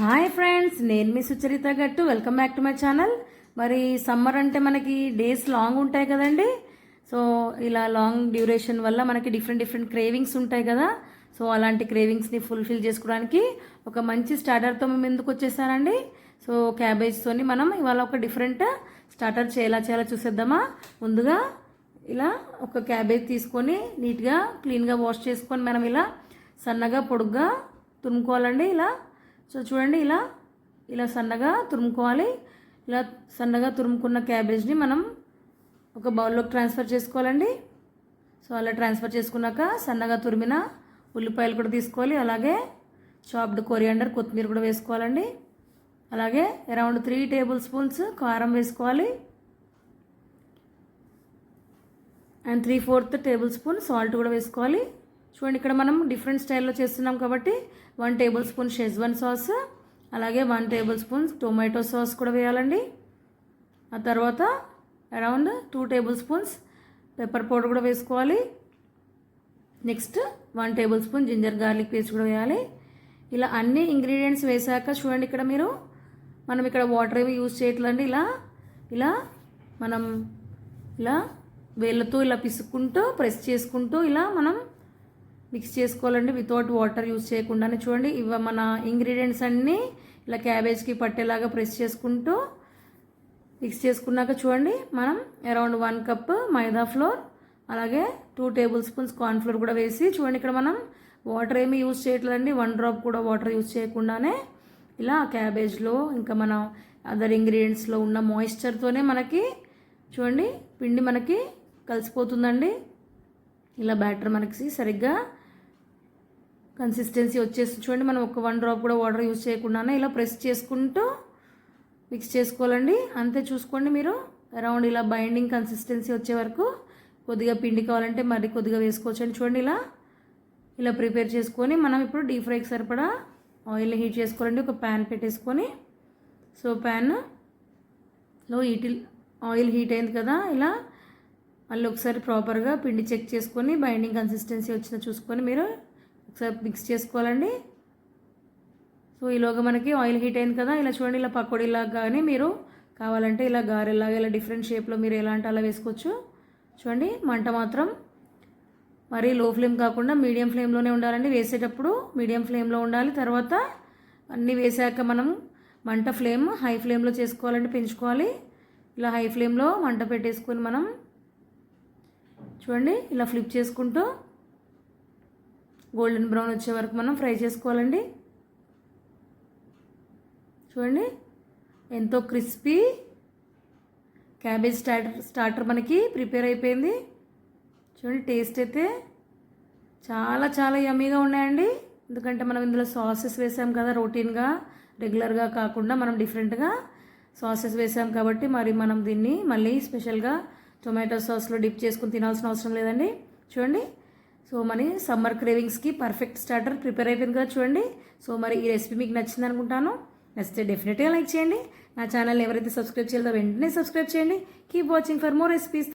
Hi friends నేను మీ Sucharitha Gattu. Welcome back to my channel. మరి summer అంటే మనకి డేస్ లాంగ్ ఉంటాయి కదండి. సో ఇలా లాంగ్ డ్యూరేషన్ వల్ల మనకి డిఫరెంట్ డిఫరెంట్ క్రేవింగ్స్ ఉంటాయి కదా. సో అలాంటి క్రేవింగ్స్ని ఫుల్ఫిల్ చేసుకోవడానికి ఒక మంచి స్టార్టర్తో మేము ఎందుకు వచ్చేసానండి సో క్యాబేజ్తోని మనం ఇవాళ ఒక డిఫరెంట్ స్టార్టర్ చేయాలా చేయాలా చూసేద్దామా? ముందుగా ఇలా ఒక క్యాబేజ్ తీసుకొని నీట్గా క్లీన్గా వాష్ చేసుకొని మనం ఇలా సన్నగా పొడుగ్గా తురుముకోవాలండి. ఇలా సో చూడండి ఇలా ఇలా సన్నగా తురుముకోవాలి. ఇలా సన్నగా తురుముకున్న క్యాబేజ్ని మనం ఒక బౌల్లోకి ట్రాన్స్ఫర్ చేసుకోవాలండి. సో అలా ట్రాన్స్ఫర్ చేసుకున్నాక సన్నగా తురిమిన ఉల్లిపాయలు కూడా తీసుకోవాలి. అలాగే చాప్డ్ కొరియాండర్ కొత్తిమీర కూడా వేసుకోవాలండి. అలాగే అరౌండ్ త్రీ టేబుల్ స్పూన్స్ కారం వేసుకోవాలి. And three fourth tablespoon salt కూడా వేసుకోవాలి. చూడండి ఇక్కడ మనం డిఫరెంట్ స్టైల్లో చేస్తున్నాం కాబట్టి one table spoon Schezwan sauce అలాగే one table spoon tomato sauce కూడా వేయాలండి. ఆ తర్వాత around two tablespoons pepper powder కూడా వేసుకోవాలి. Next one tablespoon ginger garlic paste కూడా వేయాలి. ఇలా అన్ని ఇంగ్రీడియంట్స్ వేసాక చూడండి ఇక్కడ మీరు మనం ఇక్కడ వాటర్ ఏమి యూజ్ చేయట్లండి ఇలా ఇలా మనం ఇలా వేళ్ళతో ఇలా పిసుక్కుంటూ ప్రెస్ చేసుకుంటూ ఇలా మనం మిక్స్ చేసుకోవాలండి వితౌట్ వాటర్ యూజ్ చేయకుండానే. చూడండి ఇవ మన ఇంగ్రీడియంట్స్ అన్నీ ఇలా క్యాబేజ్కి పట్టేలాగా ప్రెస్ చేసుకుంటూ మిక్స్ చేసుకున్నాక చూడండి మనం around one cup maida flour అలాగే టూ టేబుల్ స్పూన్స్ కార్న్ఫ్లోర్ కూడా వేసి చూడండి ఇక్కడ మనం వాటర్ ఏమీ యూజ్ చేయట్లేదండి. వన్ డ్రాప్ కూడా వాటర్ యూజ్ చేయకుండానే ఇలా క్యాబేజ్లో ఇంకా మనం అదర్ ఇంగ్రీడియంట్స్లో ఉన్న మాయిశ్చర్తోనే మనకి చూడండి పిండి మనకి కలిసిపోతుందండి. ఇలా బ్యాటర్ మనకి సరిగ్గా కన్సిస్టెన్సీ వచ్చేసి చూడండి మనం ఒక వన్ డ్రాప్ కూడా వాటర్ యూజ్ చేయకుండానే ఇలా ప్రెస్ చేసుకుంటూ మిక్స్ చేసుకోవాలండి. అంతే చూసుకోండి మీరు. అరౌండ్ ఇలా బైండింగ్ కన్సిస్టెన్సీ వచ్చే వరకు కొద్దిగా పిండి కావాలంటే మరి కొద్దిగా వేసుకోవచ్చండి. చూడండి ఇలా ఇలా ప్రిపేర్ చేసుకొని మనం ఇప్పుడు డీప్ ఫ్రైకి సరిపడా ఆయిల్ని హీట్ చేసుకోవాలండి. ఒక ప్యాన్ పెట్టేసుకొని. సో ప్యాన్లో హీట్ ఆయిల్ హీట్ అయింది కదా ఇలా మళ్ళీ ఒకసారి ప్రాపర్గా పిండి చెక్ చేసుకొని బైండింగ్ కన్సిస్టెన్సీ వచ్చిన చూసుకొని మీరు ఒకసారి మిక్స్ చేసుకోవాలండి. సో ఈలోగా మనకి ఆయిల్ హీట్ అయింది కదా ఇలా చూడండి ఇలా పకోడీలాగా కానీ మీరు కావాలంటే ఇలా గారెలాగా ఇలా డిఫరెంట్ షేప్లో మీరు ఎలాంటి అలా వేసుకోవచ్చు. చూడండి మంట మాత్రం మరీ లో ఫ్లేమ్ కాకుండా మీడియం ఫ్లేమ్లోనే ఉండాలండి. వేసేటప్పుడు మీడియం ఫ్లేమ్లో ఉండాలి. తర్వాత అన్నీ వేసాక మనం మంట ఫ్లేమ్ హై ఫ్లేమ్లో చేసుకోవాలంటే పెంచుకోవాలి. ఇలా హై ఫ్లేమ్లో మంట పెట్టేసుకొని మనం చూడండి ఇలా ఫ్లిప్ చేసుకుంటూ గోల్డెన్ బ్రౌన్ వచ్చే వరకు మనం ఫ్రై చేసుకోవాలండి. చూడండి ఎంతో క్రిస్పీ క్యాబేజ్ స్టార్టర్ స్టార్టర్ మనకి ప్రిపేర్ అయిపోయింది. చూడండి టేస్ట్ అయితే చాలా చాలా యమ్మీగా ఉన్నాయండి. ఎందుకంటే మనం ఇందులో సాసెస్ వేసాం కదా రొటీన్గా రెగ్యులర్గా కాకుండా మనం డిఫరెంట్గా సాసెస్ వేసాం కాబట్టి మరి మనం దీన్ని మళ్ళీ స్పెషల్గా టొమాటో సాస్లో డిప్ చేసుకుని తినాల్సిన అవసరం లేదండి. చూడండి సో మరి సమ్మర్ క్రేవింగ్స్కి పర్ఫెక్ట్ స్టార్టర్ ప్రిపేర్ అయిపోయింది కదా చూడండి. సో మరి ఈ రెసిపీ మీకు నచ్చింది అనుకుంటాను. నచ్చితే డెఫినెట్గా లైక్ చేయండి. నా ఛానల్ ఎవరైతే సబ్స్క్రైబ్ చేయాలో వెంటనే సబ్స్క్రైబ్ చేయండి. Keep watching for more recipes.